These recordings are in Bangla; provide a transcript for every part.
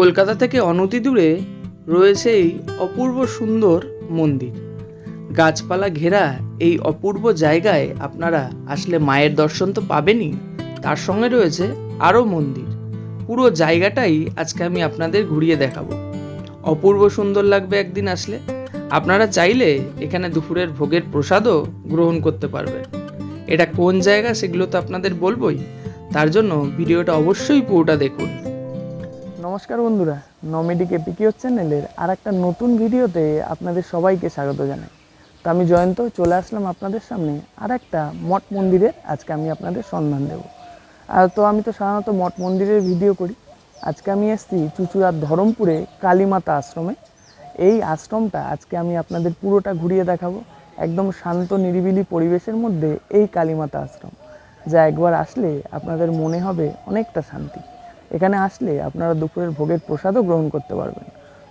কলকাতা থেকে অনতি দূরে রয়েছে এই অপূর্ব সুন্দর মন্দির। গাছপালা ঘেরা এই অপূর্ব জায়গায় আপনারা আসলে মায়ের দর্শন তো পাবেনই, তার সঙ্গে রয়েছে আরও মন্দির। পুরো জায়গাটাই আজকে আমি আপনাদের ঘুরিয়ে দেখাবো। অপূর্ব সুন্দর লাগবে একদিন আসলে। আপনারা চাইলে এখানে দুপুরের ভোগের প্রসাদও গ্রহণ করতে পারবেন। এটা কোন জায়গা সেগুলো তো আপনাদের বলবই, তার জন্য ভিডিওটা অবশ্যই পুরোটা দেখুন। নমস্কার বন্ধুরা নমেডিক এপিকিও চ্যানেলের আর একটা নতুন ভিডিওতে আপনাদের সবাইকে স্বাগত জানাই। তো আমি জয়ন্ত, চলে আসলাম আপনাদের সামনে আর একটা মঠ মন্দিরের, আজকে আমি আপনাদের সন্ধান দেব। আর তো আমি তো সাধারণত মঠ মন্দিরের ভিডিও করি। আজকে আমি এসেছি চুচুড়ার ধরমপুরে কালীমাতা আশ্রমে। এই আশ্রমটা আজকে আমি আপনাদের পুরোটা ঘুরিয়ে দেখাবো। একদম শান্ত, নিরিবিলি পরিবেশের মধ্যে এই কালীমাতা আশ্রম, যা একবার আসলে আপনাদের মনে হবে অনেকটা শান্তি। এখানে আসলে আপনারা দুপুরের ভোগের প্রসাদও গ্রহণ করতে পারবেন।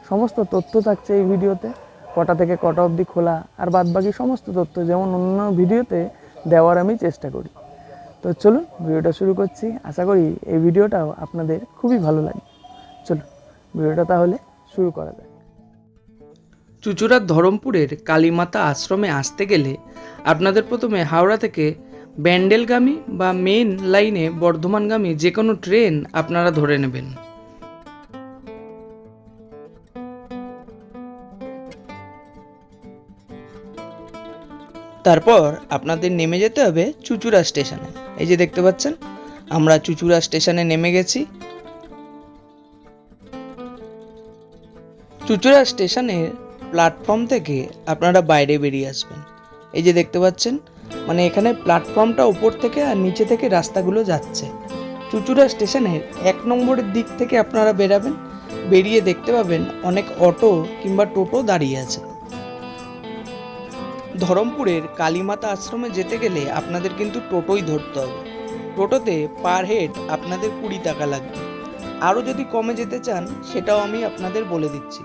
সমস্ত তথ্য থাকছে এই ভিডিওতে। কটা থেকে কটা অবধি খোলা, আর বাদবাকি সমস্ত তথ্য যেমন অন্য ভিডিওতে দেওয়ার আমি চেষ্টা করি। তো চলুন, ভিডিওটা শুরু করছি। আশা করি এই ভিডিওটাও আপনাদের খুবই ভালো লাগবে চলুন, ভিডিওটা তাহলে শুরু করা যাক। চুচুড়ার ধরমপুরের কালীমাতা আশ্রমে আসতে গেলে আপনাদের প্রথমে হাওড়া থেকে ব্যান্ডেলগামী বা মেন লাইনে বর্ধমানগামী যে কোনো ট্রেন আপনারা ধরে নেবেন। তারপর আপনাদের নেমে যেতে হবে চুচুড়া স্টেশনে। এই যে দেখতে পাচ্ছেন, আমরা চুচুড়া স্টেশনে নেমে গেছি। চুচুড়া স্টেশনের প্ল্যাটফর্ম থেকে আপনারা বাইরে বেরিয়ে আসবেন। এই যে দেখতে পাচ্ছেন মানে এখানে প্ল্যাটফর্মটা উপর থেকে আর নিচে থেকে রাস্তাগুলো যাচ্ছে। চুচুড়া স্টেশনের এক নম্বরের দিক থেকে আপনারা বেরাবেন, বেরিয়ে দেখতে পাবেন অনেক অটো কিংবা টোটো দাঁড়িয়ে আছে। ধরমপুরের কালীমাতা আশ্রমে যেতে গেলে আপনাদের কিন্তু টোটোই ধরতে হবে। টোটোতে পার হেড আপনাদের কুড়ি টাকা লাগবে। আরও যদি কমে যেতে চান, সেটাও আমি আপনাদের বলে দিচ্ছি।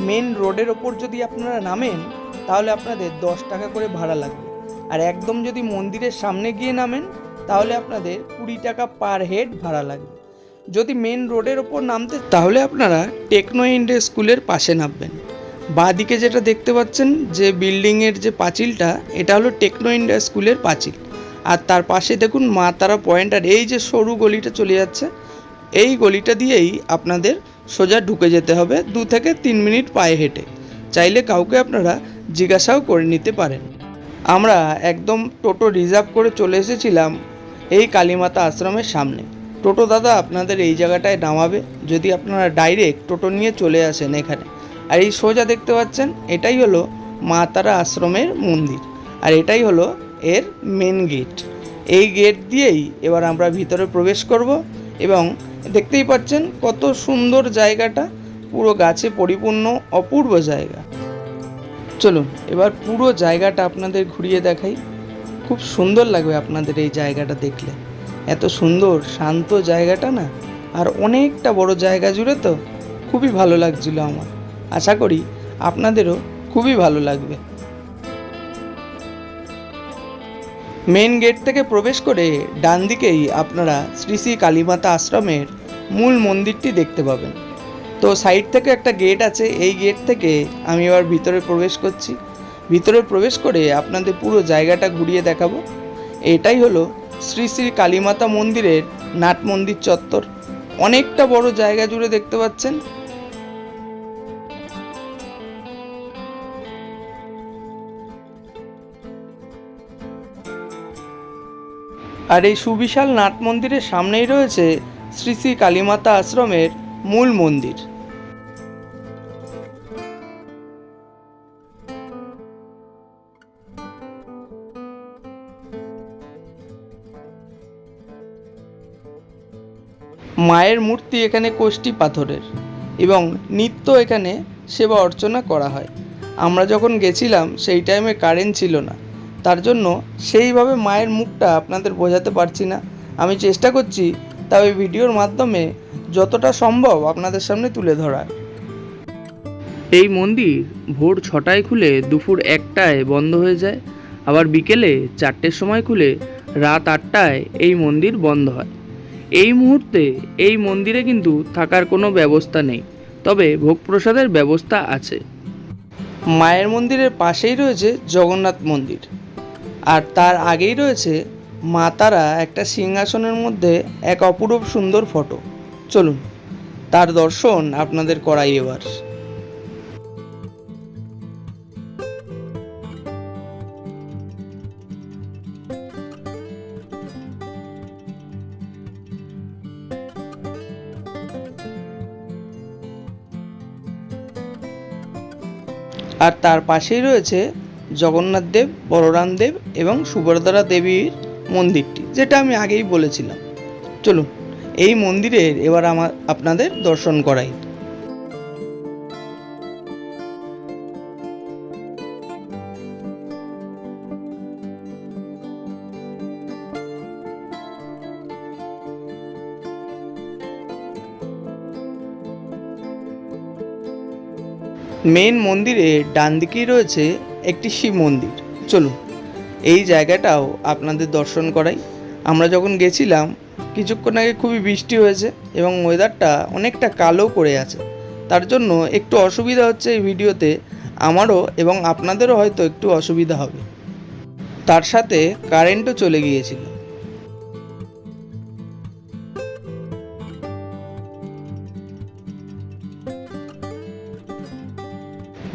মেন রোডের ওপর যদি আপনারা নামেন, তাহলে আপনাদের দশ টাকা করে ভাড়া লাগবে। আর একদম যদি মন্দিরের সামনে গিয়ে নামেন, তাহলে আপনাদের কুড়ি টাকা পার হেড ভাড়া লাগবে। যদি মেন রোডের ওপর নামতে, তাহলে আপনারা টেকনো ইন্ডিয়া স্কুলের পাশে নামবেন। বাঁদিকে যেটা দেখতে পাচ্ছেন, যে বিল্ডিংয়ের যে পাঁচিলটা, এটা হলো টেকনো ইন্ডিয়া স্কুলের পাঁচিল। আর তার পাশে দেখুন মা তারা পয়েন্ট, আর এই যে সরু গলিটা চলে যাচ্ছে, এই গলিটা দিয়েই আপনাদের সোজা ঢুকে যেতে হবে দু থেকে তিন মিনিট পায়ে হেঁটে। চাইলে কাউকে আপনারা জিজ্ঞাসাও করে নিতে পারেন। আমরা একদম টোটো রিজার্ভ করে চলে এসেছিলাম এই কালীমাতা আশ্রমের সামনে। টোটো দাদা আপনাদের এই জায়গাটায় নামাবে, যদি আপনারা ডাইরেক্ট টোটো নিয়ে চলে আসেন এখানে। আর এই সোজা দেখতে পাচ্ছেন, এটাই হলো মা তারা আশ্রমের মন্দির। আর এটাই হলো এর মেন গেট এই গেট দিয়েই এবার আমরা ভিতরে প্রবেশ করব এবং দেখতেই পাচ্ছেন কত সুন্দর জায়গাটা, পুরো গাছে পরিপূর্ণ অপূর্ব জায়গা। চলুন, এবার পুরো জায়গাটা আপনাদের ঘুরিয়ে দেখাই। খুব সুন্দর লাগবে আপনাদের এই জায়গাটা দেখলে। এত সুন্দর, শান্ত জায়গাটা না? আর অনেকটা বড় জায়গা জুড়ে তো খুবই ভালো লাগছিল আমার। আশা করি আপনাদেরও খুবই ভালো লাগবে। মেন গেট থেকে প্রবেশ করে ডান দিকেই আপনারা শ্রী শ্রী কালীমাতা আশ্রমের মূল মন্দিরটি দেখতে পাবেন। তো সাইড থেকে একটা গেট আছে, এই গেট থেকে আমি এবার ভিতরে প্রবেশ করছি। ভিতরে প্রবেশ করে আপনাদের পুরো জায়গাটা ঘুরিয়ে দেখাবো। এটাই হলো শ্রী শ্রী কালীমাতা মন্দিরের নাট মন্দির চত্বর। অনেকটা বড় জায়গা জুড়ে দেখতে পাচ্ছেন। আর এই সুবিশাল নাট মন্দিরের সামনেই রয়েছে শ্রী শ্রী কালীমাতা আশ্রমের মূল মন্দির। মায়ের মূর্তি এখানে কোষ্টি পাথরের এবং নিত্য এখানে সেবা অর্চনা করা হয়। আমরা যখন গেছিলাম, সেই টাইমে কারেন্ট ছিল না। তার জন্য সেইভাবে মায়ের মুখটা আপনাদের বোঝাতে পারছি না। আমি চেষ্টা করছি, তবে ভিডিওর মাধ্যমে যতটা সম্ভব আপনাদের সামনে তুলে ধরার এই মন্দির ভোর ছটায় খুলে দুপুর একটায় বন্ধ হয়ে যায়। আবার বিকেলে চারটের সময় খুলে রাত আটটায় এই মন্দির বন্ধ হয়। এই মুহূর্তে এই মন্দিরে কিন্তু থাকার কোনো ব্যবস্থা নেই। তবে ভোগ প্রসাদের ব্যবস্থা আছে। মায়ের মন্দিরের পাশেই রয়েছে জগন্নাথ মন্দির। আর তার আগেই রয়েছে মা তারা একটা সিংহাসনের মধ্যে এক অপরূপ সুন্দর ফটো। চলুন, তার দর্শন আপনাদের করাই এবার। আর তার পাশেই রয়েছে জগন্নাথ দেব, বলরাম দেব এবং সুভদ্রা দেবীর মন্দিরটি, যেটা আমি আগেই বলেছিলাম। চলুন এই মন্দিরের এবার আমার, আপনাদের দর্শন করাই। মেন মন্দিরে ডান দিকেই রয়েছে একটি শিব মন্দির। চলুন, এই জায়গাটাও আপনাদের দর্শন করাই। আমরা যখন গেছিলাম কিছুক্ষণ আগে খুবই বৃষ্টি হয়েছে এবং ওয়েদারটা অনেকটা কালো করে আছে। তার জন্য একটু অসুবিধা হচ্ছে এই ভিডিওতে, আমারও এবং আপনাদেরও হয়তো একটু অসুবিধা হবে। তার সাথে কারেন্টও চলে গিয়েছিল।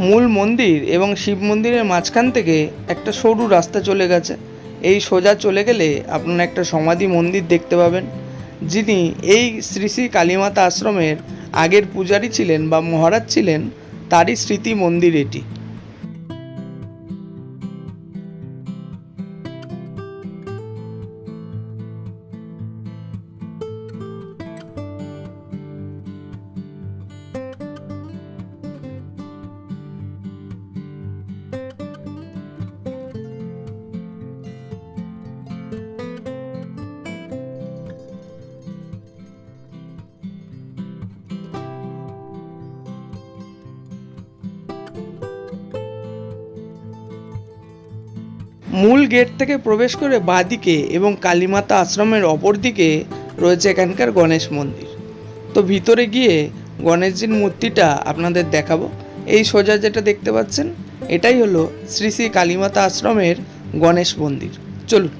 মূল মন্দির এবং শিব মন্দিরের মাঝখান থেকে একটা সরু রাস্তা চলে গেছে। এই সোজা চলে গেলে আপনারা একটা সমাধি মন্দির দেখতে পাবেন, যিনি এই শ্রী শ্রী কালীমাতা আশ্রমের আগের পূজারী ছিলেন বা মহারাজ ছিলেন, তারই স্মৃতি মন্দির এটি। মূল গেট থেকে প্রবেশ করে বাঁদিকে এবং কালীমাতা আশ্রমের অপর দিকে রয়েছে এখানকার গণেশ মন্দির। তো ভিতরে গিয়ে গণেশজির মূর্তিটা আপনাদের দেখাবো। এই সোজা যেটা দেখতে পাচ্ছেন, এটাই হলো শ্রী শ্রী কালীমাতা আশ্রমের গণেশ মন্দির। চলুন,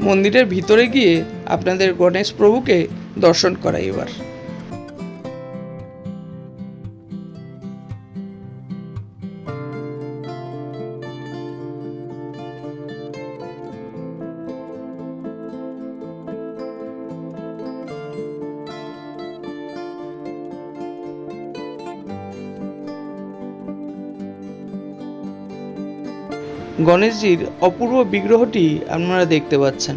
মন্দিরের ভিতরে গিয়ে আপনাদের গণেশ প্রভুকে দর্শন করাই এবার। গণেশজির অপূর্ব বিগ্রহটি আপনারা দেখতে পাচ্ছেন।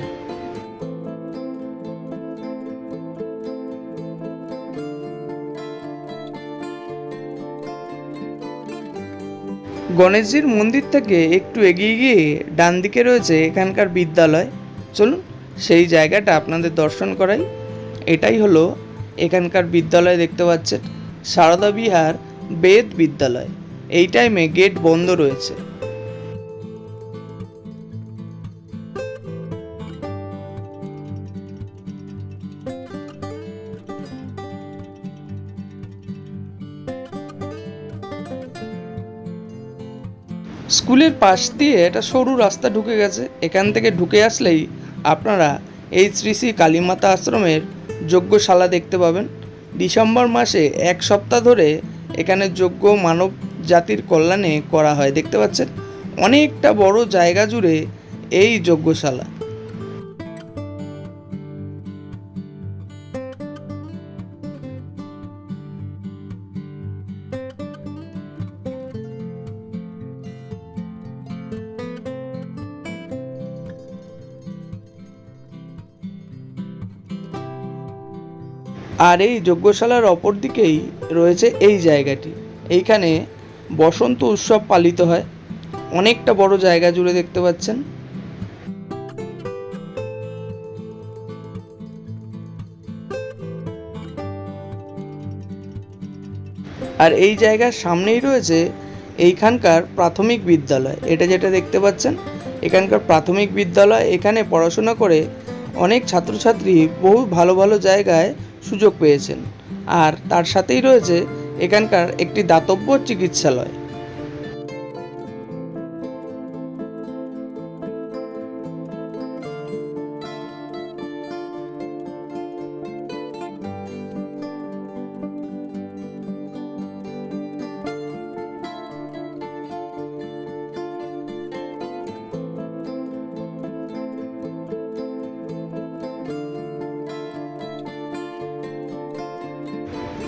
গণেশজির মন্দির থেকে একটু এগিয়ে গিয়ে ডান দিকে রয়েছে এখানকার বিদ্যালয়। চলুন, সেই জায়গাটা আপনাদের দর্শন করাই। এটাই হলো এখানকার বিদ্যালয় দেখতে পাচ্ছেন। সারদা বিহার বেদ বিদ্যালয়। এই টাইমে গেট বন্ধ রয়েছে। স্কুলের পাশ দিয়ে একটা সরু রাস্তা ঢুকে গেছে। এখান থেকে ঢুকে আসলেই আপনারা এই শ্রী শ্রী কালীমাতা আশ্রমের যজ্ঞশালা দেখতে পাবেন। ডিসেম্বর মাসে এক সপ্তাহ ধরে এখানে যজ্ঞ মানব জাতির কল্যাণে করা হয়। দেখতে পাচ্ছেন, অনেকটা বড় জায়গা জুড়ে এই যজ্ঞশালা। আর এই যজ্ঞশালার অপর দিকেই রয়েছে এই জায়গাটি। এইখানে বসন্ত উৎসব পালিত হয়। অনেকটা বড় জায়গা জুড়ে দেখতে পাচ্ছেন। আর এই জায়গার সামনেই রয়েছে এইখানকার প্রাথমিক বিদ্যালয়। এটা যেটা দেখতে পাচ্ছেন, এখানকার প্রাথমিক বিদ্যালয়। এখানে পড়াশোনা করে অনেক ছাত্রছাত্রী বহু ভালো ভালো জায়গায় সুযোগ পেয়েছেন। আর তার সাথেই রয়েছে এখানকার একটি দাতব্য চিকিৎসালয়।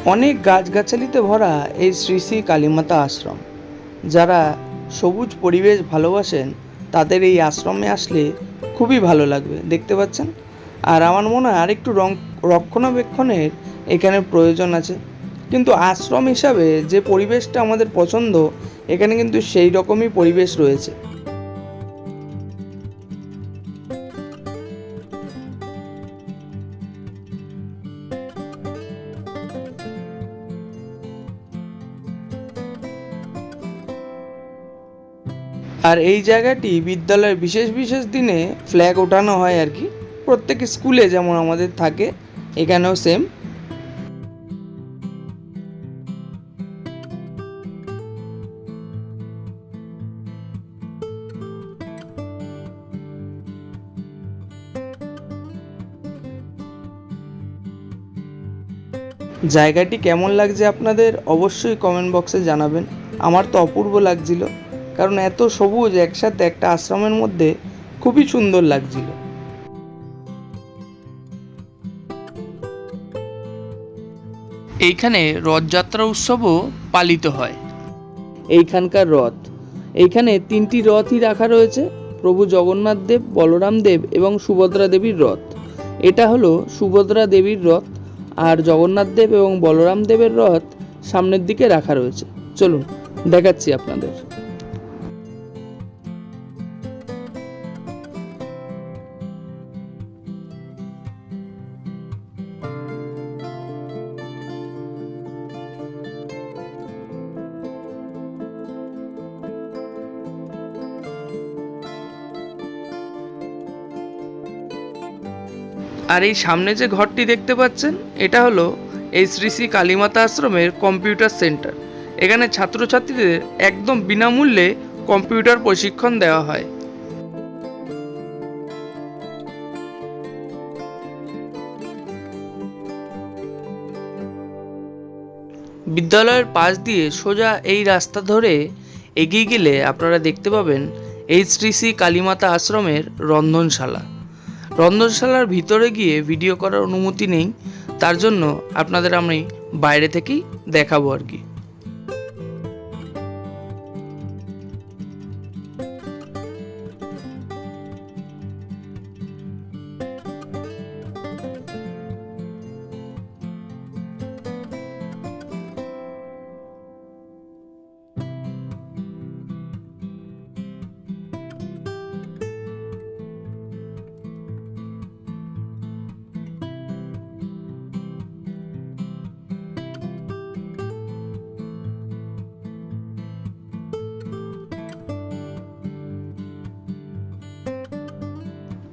অনেক গাছগাছালিতে ভরা এই শ্রী শ্রী কালীমাতা আশ্রম। যারা সবুজ পরিবেশ ভালোবাসেন, তাদের এই আশ্রমে আসলে খুবই ভালো লাগবে, দেখতে পাচ্ছেন? আর আমার মনে হয় আরেকটু রং রক্ষণাবেক্ষণের এখানে প্রয়োজন আছে। কিন্তু আশ্রম হিসাবে যে পরিবেশটা আমাদের পছন্দ, এখানে কিন্তু সেই রকমই পরিবেশ রয়েছে। আর এই জায়গাটি বিদ্যালয়ের বিশেষ বিশেষ দিনে ফ্ল্যাগ ওঠানো হয় আর কি। প্রত্যেক স্কুলে যেমন আমাদের থাকে, এখানেও সেম জায়গাটি কেমন লাগছে আপনাদের অবশ্যই কমেন্ট বক্সে জানাবেন। আমার তো অপূর্ব লাগছিল। কারণ এত সবুজ একসাথে একটা আশ্রমের মধ্যে খুবই সুন্দর লাগছিল। এইখানে রথযাত্রা উৎসবও পালিত হয়। এইখানকার রথ। এইখানে তিনটি রথই রাখা রয়েছে প্রভু জগন্নাথ দেব বলরাম দেব এবং সুভদ্রা দেবীর রথ। এটা হলো সুভদ্রা দেবীর রথ আর জগন্নাথ দেব এবং বলরাম দেবের রথ সামনের দিকে রাখা রয়েছে। চলুন দেখাচ্ছি আপনাদের। আর এই সামনে যে ঘরটি দেখতে পাচ্ছেন, এটা হলো এই শ্রী শ্রী কালীমাতা আশ্রমের কম্পিউটার সেন্টার। এখানে ছাত্রছাত্রীদের একদম বিনামূল্যে কম্পিউটার প্রশিক্ষণ দেওয়া হয়। বিদ্যালয়ের পাশ দিয়ে সোজা এই রাস্তা ধরে এগিয়ে গেলে আপনারা দেখতে পাবেন এই শ্রী শ্রী কালীমাতা আশ্রমের রন্ধনশালা। রন্ধনশালার ভিতরে গিয়ে ভিডিও করার অনুমতি নেই। তার জন্য আপনাদের আমি বাইরে থেকেই দেখাবো আর কি।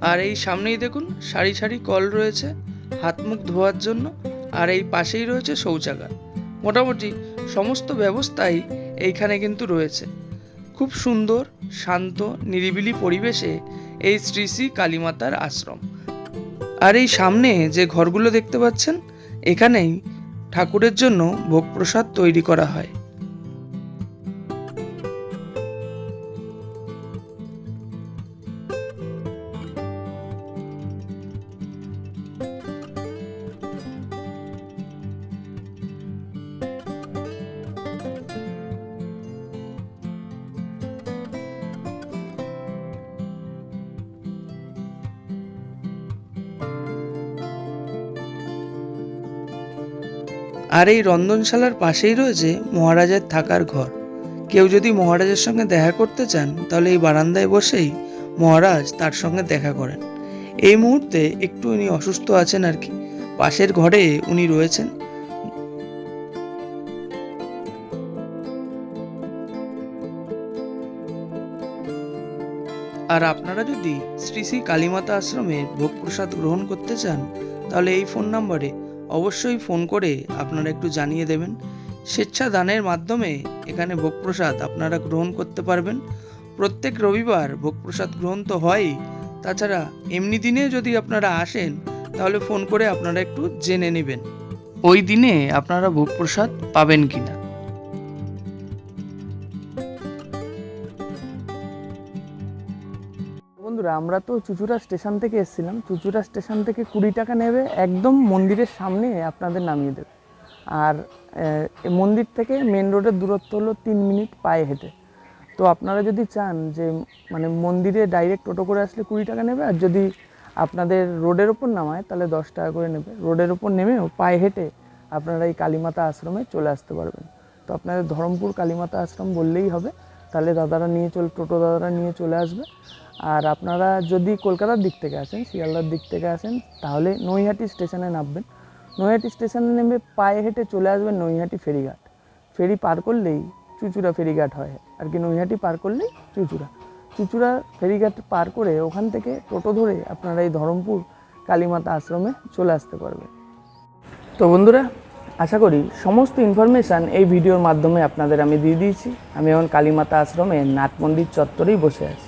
আর এই সামনেই দেখুন, সারি সারি কল রয়েছে, হাত মুখ ধোয়ার জন্য, আর এই পাশেই রয়েছে শৌচাগার। মোটামুটি সমস্ত ব্যবস্থাই এইখানে কিন্তু রয়েছে। খুব সুন্দর, শান্ত, নিরিবিলি পরিবেশে এই শ্রী শ্রী কালীমাতার আশ্রম। আর এই সামনে যে ঘরগুলো দেখতে পাচ্ছেন, এখানেই ঠাকুরের জন্য ভোগ প্রসাদ তৈরি করা হয়। আর এই রন্ধনশালার পাশেই রয়েছে মহারাজের থাকার ঘর। কেউ যদি মহারাজের সঙ্গে দেখা করতে চান, তাহলে এই বারান্দায় বসেই মহারাজ তার সঙ্গে দেখা করেন। এই মুহূর্তে একটু উনি অসুস্থ আছেন আর কি। পাশের ঘরে উনি রয়েছেন। আর আপনারা যদি শ্রী শ্রী কালীমাতা আশ্রমে ভোগ প্রসাদ গ্রহণ করতে চান, তাহলে এই ফোন নম্বরে অবশ্যই ফোন করে আপনারা একটু জানিয়ে দেবেন। স্বেচ্ছা দানের মাধ্যমে এখানে ভোগপ্রসাদ আপনারা গ্রহণ করতে পারবেন। প্রত্যেক রবিবার ভোগপ্রসাদ গ্রহণ তো হয়ই। তাছাড়া এমনি দিনে যদি আপনারা আসেন, তাহলে ফোন করে আপনারা একটু জেনে নেবেন। ওই দিনে আপনারা ভোগপ্রসাদ পাবেন কিনা? বন্ধুরা, আমরা তো চুচুড়া স্টেশন থেকে এসেছিলাম। চুচুড়া স্টেশন থেকে কুড়ি টাকা নেবে, একদম মন্দিরের সামনে আপনাদের নামিয়ে দেবে। আর মন্দির থেকে মেন রোডের দূরত্ব হলো তিন মিনিট পায়ে হেঁটে। তো আপনারা যদি চান যে মানে মন্দিরে ডাইরেক্ট টোটো করে আসলে কুড়ি টাকা নেবে, আর যদি আপনাদের রোডের ওপর নামায়, তাহলে দশ টাকা করে নেবে। রোডের ওপর নেমেও পায়ে হেঁটে আপনারা এই কালীমাতা আশ্রমে চলে আসতে পারবেন। তো আপনাদের ধরমপুর কালীমাতা আশ্রম বললেই হবে। তাহলে দাদারা নিয়ে চলে, টোটো দাদারা নিয়ে চলে আসবে। আর আপনারা যদি কলকাতার দিক থেকে আসেন, শিয়ালদার দিক থেকে আসেন, তাহলে নৈহাটি স্টেশনে নামবেন। নৈহাটি স্টেশনে নেমে পায়ে হেঁটে চলে আসবেন নৈহাটি ফেরিঘাট। ফেরি পার করলেই চুচুড়া ফেরিঘাট হয়। আর কি নৈহাটি পার করলেই চুচুড়া। চুচুড়া ফেরিঘাট পার করে ওখান থেকে টোটো ধরে আপনারা এই ধরমপুর কালীমাতা আশ্রমে চলে আসতে পারবেন। তো বন্ধুরা, আশা করি সমস্ত ইনফরমেশান এই ভিডিওর মাধ্যমে আপনাদের আমি দিয়ে দিয়েছি। আমি এখন কালীমাতা আশ্রমে নাট মন্দির চত্বরেই বসে আছি।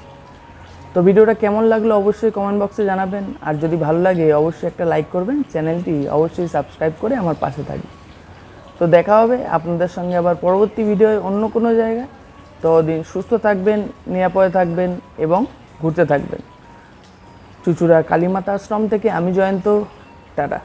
তো ভিডিওটা কেমন লাগল অবশ্যই কমেন্ট বক্সে জানাবেন। আর যদি ভালো লাগে, অবশ্যই একটা লাইক করবেন। চ্যানেলটি অবশ্যই সাবস্ক্রাইব করে আমার পাশে থাকবে তো দেখা হবে আপনাদের সঙ্গে আবার পরবর্তী ভিডিওয় অন্য কোনো জায়গায়। তো দিন সুস্থ থাকবেন, নিরাপদে থাকবেন এবং ঘুরতে থাকবেন। চুচুড়া কালীমাতা আশ্রম থেকে আমি জয়ন্ত। টাটা।